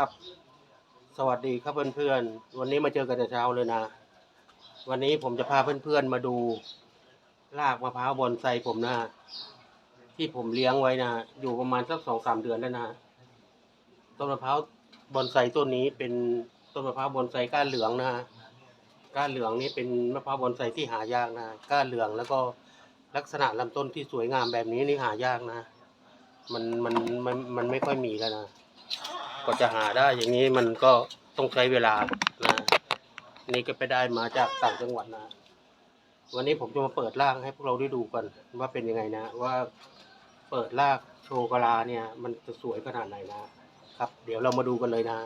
ครับ สวัสดีครับเพื่อนๆ วันนี้มาเจอกันแต่เช้าเลยนะ วันนี้ผมจะพาเพื่อนๆมาดูรากมะพร้าวบอนไซผมนะ ที่ผมเลี้ยงไว้นะ อยู่ประมาณสักสองสามเดือนแล้วนะ ต้นมะพร้าวบอนไซต้นนี้เป็นต้นมะพร้าวบอนไซก้านเหลืองนะ ก้านเหลืองนี่เป็นมะพร้าวบอนไซที่หายากนะ ก้านเหลืองแล้วก็ลักษณะลำต้นที่สวยงามแบบนี้นี่หายากนะ มันมันมันมันไม่ค่อยมีแล้วนะ ก็จะหาได้อย่างนี้มันก็ต้องใช้เวลานะนี่ก็ไปได้มาจากต่างจังหวัดนะ วันนี้ผมจะมาเปิดร่างให้พวกเราได้ดูกันว่าเป็นยังไงนะ ว่าเปิดรากโชกลาเนี่ย มันจะสวยขนาดไหนนะครับ เดี๋ยวเรามาดูกันเลยนะ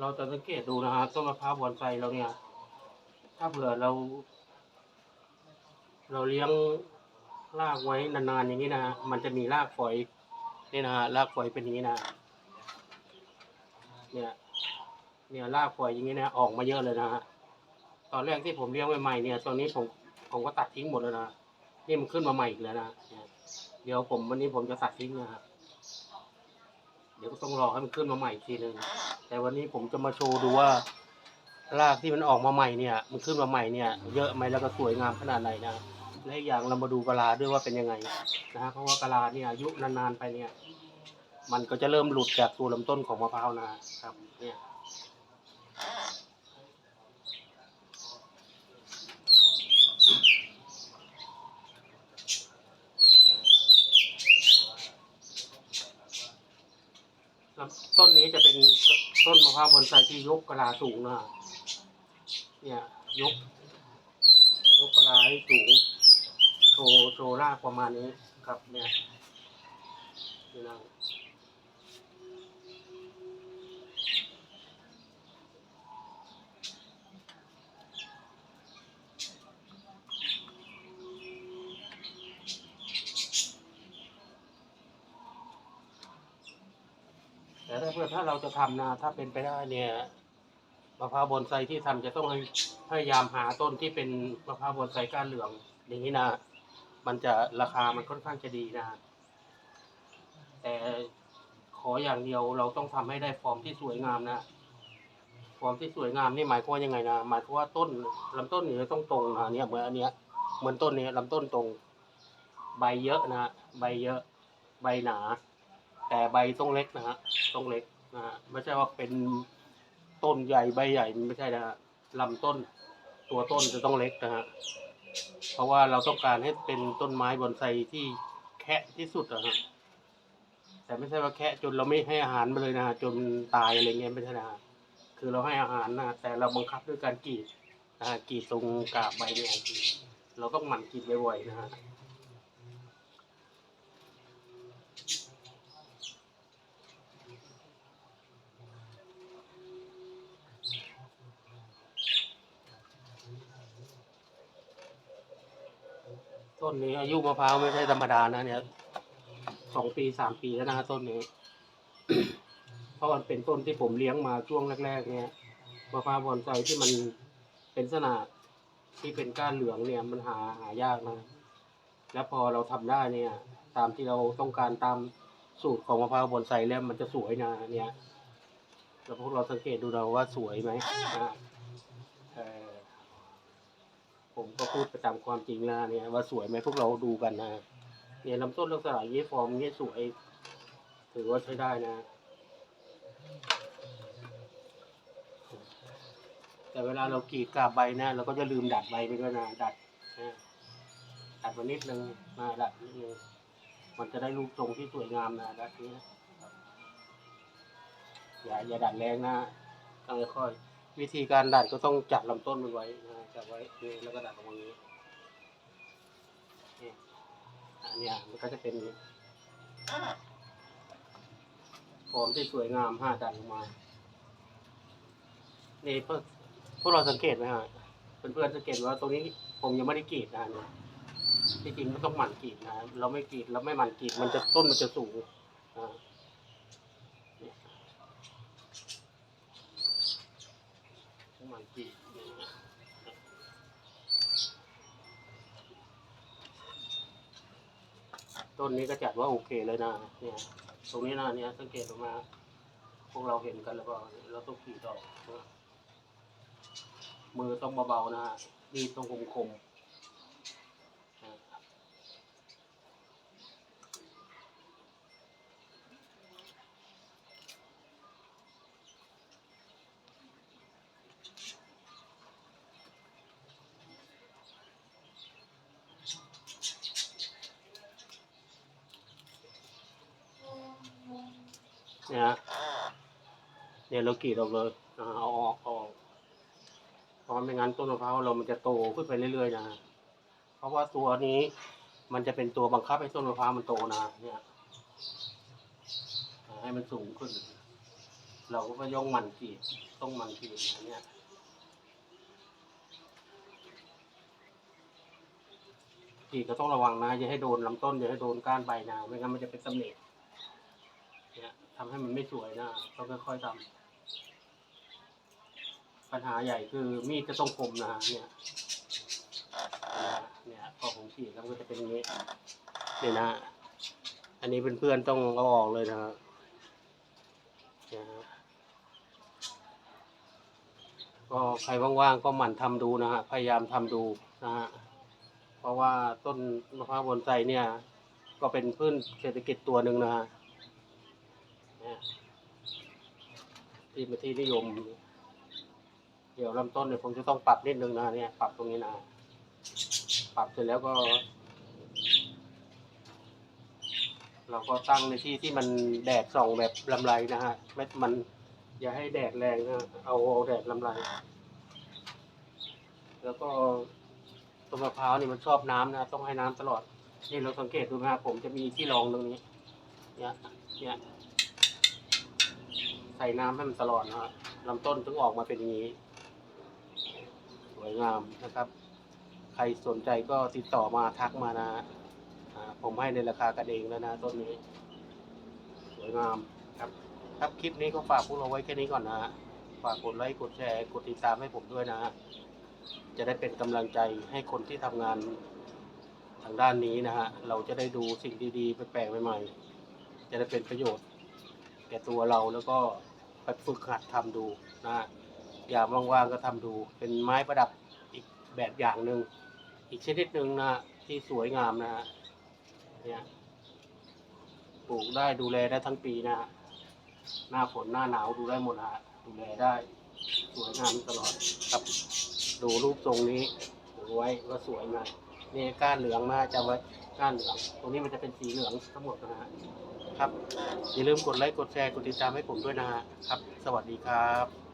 เราจะสังเกตดูนะฮะต้นมะพร้าวบอนไซเราเนี่ย ถ้าเผื่อเรา เราเลี้ยงรากไว้นานๆอย่างนี้นะมันจะมีรากฝอยนี่นะฮะรากฝอยเป็นอย่างนี้นะเนี่ยเนี่ยรากฝอยอย่างนี้นะออกมาเยอะเลยนะฮะตอนแรกที่ผมเลี้ยงใหม่ๆเนี่ย ตอนนี้ผมผมก็ตัดทิ้งหมดแล้วนะนี่มันขึ้นมาใหม่อีกแล้วนะเนี่ยเดี๋ยวผมวันนี้ผมจะตัดทิ้งนะครับ เดี๋ยวก็ต้องรอให้มันขึ้นมาใหม่อีกทีหนึ่งแต่วันนี้ผมจะมาโชว์ดูว่ารากที่มันออกมาใหม่เนี่ย มันขึ้นมาใหม่เนี่ย เยอะไหมแล้วก็สวยงามขนาดไหนนะและอีกอย่างเรามาดูกะลาด้วยว่าเป็นยังไงนะฮะเพราะว่ากะลาเนี่ยอายุนานๆไปเนี่ย มันก็จะเริ่มหลุดจากตัวลำต้นของมะพร้าวนะครับ เนี่ย ลำ ต้นนี้จะเป็นต้นมะพร้าวบอนไซที่ยกกระลาสูงนะเนี่ยยก ยกกระลาให้สูงโชว์โชว์รากประมาณนี้ครับเนี่ยนี่นะ ถ้าเพื่อถ้าเราจะทำนะถ้าเป็นไปได้เนี่ยมะพร้าวบอนไซที่ทำจะต้องให้พยายามหาต้นที่เป็นมะพร้าวบอนไซก้านเหลือง อย่างนี้นะ มันจะราคามันค่อนข้างจะดีนะ แต่ขออย่างเดียวเราต้องทำให้ได้ฟอร์มที่สวยงามนะฟอร์มที่สวยงามนี่หมายความว่ายังไงนะหมายความว่าต้นลำต้นเนี่ยต้องตรงนะเนี่ยเหมือนอันเนี้ยเหมือนต้นนี้ยลำต้นตรง ใบเยอะนะใบเยอะ ใบหนา แต่ใบต้องเล็กนะฮะต้องเล็กนะฮะไม่ใช่ว่าเป็นต้นใหญ่ใบใหญ่ไม่ใช่นะฮะลำต้น ตัวต้นจะต้องเล็กนะฮะเพราะว่าเราต้องการให้เป็นต้นไม้บอนไซที่แคะที่สุดอะฮะแต่ไม่ใช่ว่าแคะจนเราไม่ให้อาหารมันเลยนะฮะจนตายอะไรเงี้ยไม่ใช่นะฮะคือเราให้อาหารนะแต่เราบังคับด้วยการกรีดนะฮะกรีดตรงกาบใบเนี่ยกรีดเราต้องหมั่นกรีดบ่อยๆนะฮะ ต้นนี้อายุมะพร้าวไม่ใช่ธรรมดานะเนี่ยสองปีสามปีแล้วนะต้นนี้ เพราะมันเป็นต้นที่ผมเลี้ยงมาช่วงแรก ๆ เนี่ยมะพร้าวบอนไซที่มันเป็นลักษณะที่เป็นก้านเหลืองเนี่ยมันหาหายากนะ แล้วพอเราทำได้เนี่ย ตามที่เราต้องการตามสูตรของมะพร้าวบอนไซแล้วมันจะสวยนะเนี่ยแล้วพวกเราสังเกตดูเราว่าสวยไหมนะ ผมก็พูดประจำความจริงนะเนี่ยว่าสวยไหมพวกเราดูกันนะเนี่ยลำต้นลักษณะอย่างนี้ฟอร์มอย่างนี้สวย ถือว่าใช้ได้นะ แต่เวลาเรากรีดกาบใบนะเราก็จะลืมดัดใบไปด้วยนะดัดนะดัดมานิดนึงมาดัดนิดนึงมันจะได้รูปทรงที่สวยงามนะดัดนี้อย่าอย่าดัดแรงนะต้องค่อยๆวิธีการดัดก็ต้องจับลำต้นมันไว้นะ จับไว้นี่แล้วก็ดัดตรงนี้นี่อันเนี้ยมันก็จะเป็นฟอร์มที่สวยงามห้าดัดลงมานี่เพื่อพวกเราสังเกตไหมฮะเพื่อนๆสังเกตว่าตรงนี้ผมยังไม่ได้กรีดนะเนี่ยที่จริงมันต้องหมั่นกรีดนะ เราไม่กรีดเราไม่หมั่นกรีดมันจะต้นมันจะสูงอ่า ต้นนี้ก็จัดว่าโอเคเลยนะเนี่ยตรงนี้นะเนี่ยสังเกตออกมา พวกเราเห็นกันแล้วก็เราต้องขีดออกมือต้องเบาๆนะฮะมีต้องคมๆ เนี่ยฮะเนี่ยเรากรีดออกเลยเอาออกออกเพราะไม่งั้นต้นมะพร้าวเรามันจะโตขึ้นไปเรื่อยๆนะเพราะว่าตัวนี้มันจะเป็นตัวบังคับให้ต้นมะพร้าวมันโตนะเนี่ยให้มันสูงขึ้น เราก็ย่องมันกรีดต้องมันกรีดนะเนี่ยกรีดก็ต้องระวังนะอย่าให้โดนลำต้นอย่าให้โดนก้านใบนะไม่งั้นมันจะเป็นตำหนิเนี่ย ทำให้มันไม่สวยนะต้องค่อยๆทำปัญหาใหญ่คือมีดจะต้องคมนะฮะเนี่ยเนี่ยพอผมขีดแล้วก็จะเป็นอย่างนี้เนี่ยนะ อันนี้เป็นเพื่อนๆต้องเอาออกเลยนะฮะนะฮะก็ใครว่างๆก็หมั่นทำดูนะฮะพยายามทำดูนะฮะเพราะว่าต้นมะพร้าวบนไซเนี่ย ก็เป็นพืชเศรษฐกิจตัวหนึ่งนะฮะเนี่ย ที่เป็นที่นิยม เดี๋ยวลำต้นเนี่ยผมจะต้องปรับนิดนึงนะเนี่ยปรับตรงนี้นะ ปรับเสร็จแล้วก็ เราก็ตั้งในที่ที่มันแดดส่องแบบลำไรนะฮะไม่มันอย่าให้แดดแรงนะเอาเอาแดดลำไร แล้วก็ต้นมะพร้าวนี่มันชอบน้ำนะต้องให้น้ำตลอดนี่เราสังเกตดูนะผมจะมีที่รองตรงนี้เนี่ยเนี่ย ใส่น้ำให้มันตลอดนะฮะลำต้นถึงออกมาเป็นอย่างนี้ สวยงามนะครับ ใครสนใจก็ติดต่อมาทักมานะผมให้ในราคากันเองแล้วนะต้นนี้ สวยงามครับครับคลิปนี้ก็ฝากพวกเราไว้แค่นี้ก่อนนะ ฝากกดไลค์กดแชร์กดติดตามให้ผมด้วยนะ จะได้เป็นกำลังใจให้คนที่ทำงานทางด้านนี้นะฮะ เราจะได้ดูสิ่งดีๆแปลกๆใหม่ๆ จะได้เป็นประโยชน์ แก่ตัวเราแล้วก็ไปฝึกหัดทำดูนะฮะยาว่างๆก็ทำดู เป็นไม้ประดับอีกแบบอย่างหนึ่งอีกชนิดหนึ่งนะที่สวยงามนะฮะเนี่ยปลูกได้ดูแลได้ทั้งปีนะฮะหน้าฝนหน้าหนาวดูได้หมดฮะดูแลได้ สวยงามตลอดครับ ดูรูปทรงนี้ดูไว้ว่าสวยงามนี่ก้านเหลืองมาจะไว้ก้านเหลืองตรงนี้มันจะเป็นสีเหลืองทั้งหมดนะฮะะครับอย่าลืมกดไลค์กดแชร์กดติดตามให้ผมด้วยนะฮะครับ สวัสดีครับ